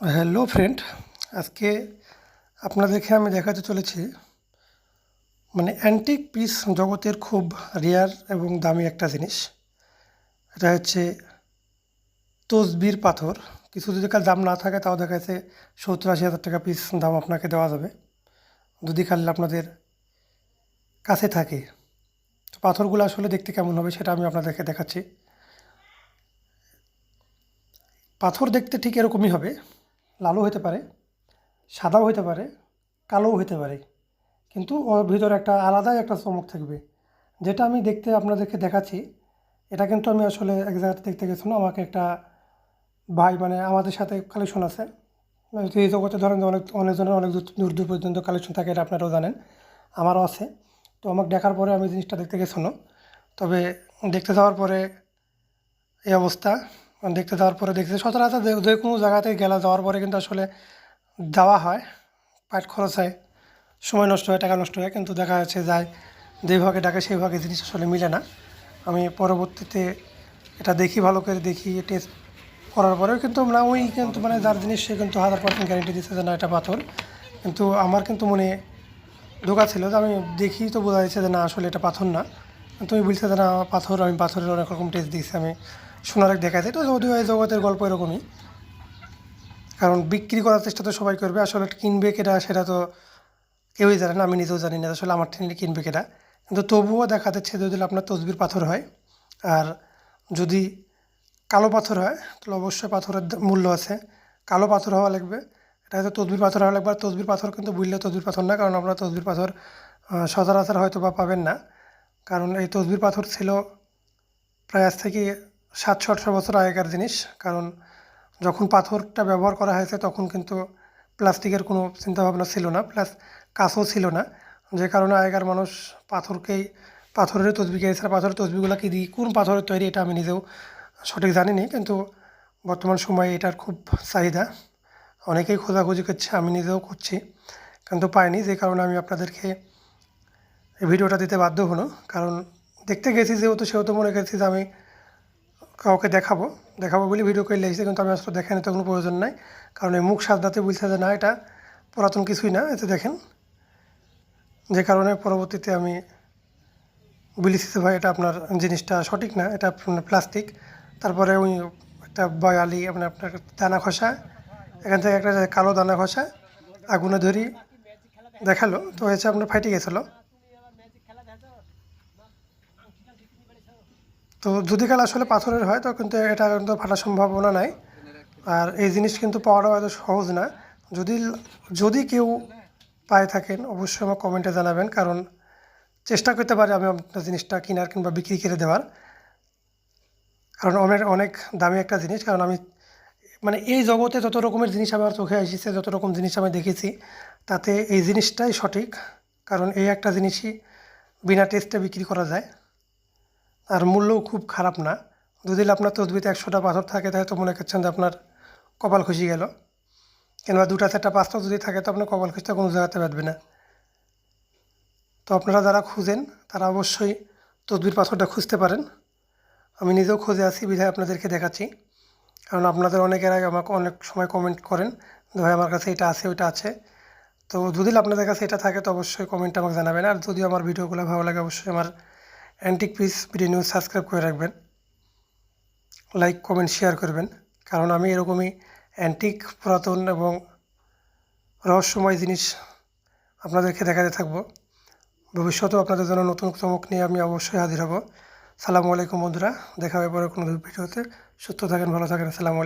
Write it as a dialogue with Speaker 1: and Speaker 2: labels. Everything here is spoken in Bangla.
Speaker 1: হ্যালো ফ্রেন্ড, আজকে আপনাদেরকে আমি দেখাতে চলেছি মানে অ্যান্টিক পিস জগতের খুব রেয়ার এবং দামি একটা জিনিস। এটা হচ্ছে তসবির পাথর। কিছু যদি কাল দাম না থাকে, তাও দেখা যাচ্ছে সত্তর আশি হাজার টাকা পিস দাম আপনাকে দেওয়া যাবে। যদি কাল আপনাদের কাছে থাকে, তো পাথরগুলো আসলে দেখতে কেমন হবে সেটা আমি আপনাদেরকে দেখাচ্ছি। পাথর দেখতে ঠিক এরকমই হবে। লালও হতে পারে, সাদাও হতে পারে, কালোও হতে পারে। কিন্তু ওর ভিতরে একটা আলাদাই একটা চমক থাকবে। যেটা আমি দেখতে আপনাদেরকে দেখাচ্ছি, এটা কিন্তু আমি আসলে এক জায়গাতে দেখতে গেছিলাম, আমাকে একটা ভাই মানে আমাদের সাথে কালেকশন আছে। এই জগতে ধরেন অনেক, অনেকজনের অনেক দূর দূর পর্যন্ত কালেকশন থাকে, এটা আপনারাও জানেন, আমারও আছে। তো আমাকে দেখার পরে আমি জিনিসটা দেখতে গেছিলাম। তবে দেখতে যাওয়ার পরে এই অবস্থা দেখতে যাওয়ার পরে দেখতে সচরাচর যে কোনো জায়গাতে গেলা যাওয়ার পরে কিন্তু আসলে দেওয়া হয়। পাট খরচ হয় সময় নষ্ট হয়, টাকা নষ্ট হয়, কিন্তু দেখা যাচ্ছে যায় যেই ভাগে ডাকে সেই ভাগে জিনিস আসলে মিলে না। আমি পরবর্তীতে এটা দেখি, ভালো করে দেখি টেস্ট করার পরেও কিন্তু না ওই কিন্তু মানে যার জিনিস সে কিন্তু হাজার পার্সেন্ট গ্যারেন্টি দিচ্ছে যে না, এটা পাথর। কিন্তু আমার কিন্তু মনে ধোকা ছিল যে আমি দেখি তো বোঝা যাচ্ছে যে না, আসলে এটা পাথর না। তুমি বলছে যে না, পাথর, আমি পাথরের অনেক রকম টেস্ট দিয়েছি, আমি সোনার এক দেখা যায়। তো এই জগতের গল্প এরকমই। কারণ বিক্রি করার চেষ্টা তো সবাই করবে। আসলে কিনবে কেটা সেটা তো কেউই জানে না, আমি নিজেও জানি না। আসলে আমার ট্রেনে কিনবে কেটা কিন্তু তবুও দেখা যাচ্ছে যদি আপনার তসবির পাথর হয়, আর যদি কালো পাথর হয়, তাহলে অবশ্যই পাথরের মূল্য আছে। কালো পাথর হওয়া লাগবে। এটা হয়তো তসবির পাথর হওয়া লাগবে। আর তসবির পাথর কিন্তু বুঝলে তসবির পাথর না, কারণ আপনারা তসবির পাথর সচরাচর হয়তো বা পাবেন না। কারণ এই তসবির পাথর ছিল প্রায় আজ থেকে সাতশো, আটশো বছর আগেকার জিনিস। কারণ যখন পাথরটা ব্যবহার করা হয়েছে, তখন কিন্তু প্লাস্টিকের কোনো চিন্তাভাবনা ছিল না, প্লাস কাঁচও ছিল না। যে কারণে আগেকার মানুষ পাথরকেই, পাথরের তসবি এছাড়া পাথরের তসবিগুলো কি দিই কোন পাথরের তৈরি, এটা আমি নিজেও সঠিক জানিনি, কিন্তু বর্তমান সময়ে এটার খুব চাহিদা। অনেকেই খোঁজাখুঁজি করছে, আমি নিজেও করছি, কিন্তু পাইনি। যে কারণে আমি আপনাদেরকে এই ভিডিওটা দিতে বাধ্য হলো। কারণ দেখতে গেছি, যেহেতু সেহেতু মনে করছি যে আমি কাউকে দেখাবো দেখাবো বলে ভিডিও করে লেগেছে, কিন্তু আমি আসলে দেখানি তো কোনো প্রয়োজন নাই। কারণ এই মুখ সাজদাতে বলছে যে, না, এটা পুরাতন কিছুই না, এতে দেখেন। যে কারণে পরবর্তীতে আমি বলেছি ভাই, এটা আপনার জিনিসটা সঠিক না, এটা প্লাস্টিক। তারপরে ওই একটা বয়ালি আপনার আপনার দানা খসা, এখান থেকে একটা কালো দানা খসা, আগুনে ধরি দেখাল, তো হয়েছে আপনার ফাইটে গেছিল। তো যদি কাল আসলে পাথরের হয়, তো কিন্তু এটা কিন্তু ফাটার সম্ভাবনা নাই। আর এই জিনিস কিন্তু পাওয়াটাও এত সহজ না। যদি যদি কেউ পায়ে থাকেন, অবশ্যই আমার কমেন্টে জানাবেন, কারণ চেষ্টা করতে পারি আমি আপনার জিনিসটা কেনার কিংবা বিক্রি করে দেওয়ার। কারণ অনেক অনেক দামি একটা জিনিস, কারণ আমি মানে এই জগতে যত রকমের জিনিস আমার চোখে এসেছে, যত রকম জিনিস আমি দেখেছি, তাতে এই জিনিসটাই সঠিক। কারণ এই একটা জিনিসই বিনা টেস্টে বিক্রি করা যায়। আর মূল্যও খুব খারাপ না। যদি আপনার তসবিতে একশোটা পাথর থাকে, তাহলে তো মনে করছেন যে আপনার কপাল খুশি গেল। কিংবা দুটা, চারটা পাঁচটা যদি থাকে, তো আপনার কপাল খুশিটা কোনো জায়গাতে বাঁধবে না। তো আপনারা যারা খুঁজেন, তারা অবশ্যই তসবির পাথরটা খুঁজতে পারেন। আমি নিজেও খুঁজে আছি, বিধায় আপনাদেরকে দেখাচ্ছি। কারণ আপনাদের অনেকের আগে আমাকে অনেক সময় কমেন্ট করেন যে, ভাই, আমার কাছে এটা আছে, ওইটা আছে। তো যদি আপনাদের কাছে এটা থাকে, তো অবশ্যই কমেন্টে আমাকে জানাবেন। আর যদি আমার ভিডিওগুলো ভালো লাগে, অবশ্যই আমার antique piece video news subscribe করে রাখবেন। লাইক কমেন্ট শেয়ার করবেন। কারণ আমি এরকমই অ্যান্টিক পুরাতন এবং রহস্যময় জিনিস আপনাদেরকে দেখাতে থাকব। ভবিষ্যতেও আপনাদের জন্য নতুন চমক নিয়ে আমি অবশ্যই হাজির হব। সালামু আলাইকুম বন্ধুরা, দেখা হবে পরে কোনো ভিডিওতে। সুস্থ থাকেন, ভালো থাকেন, আসসালামু আলাইকুম।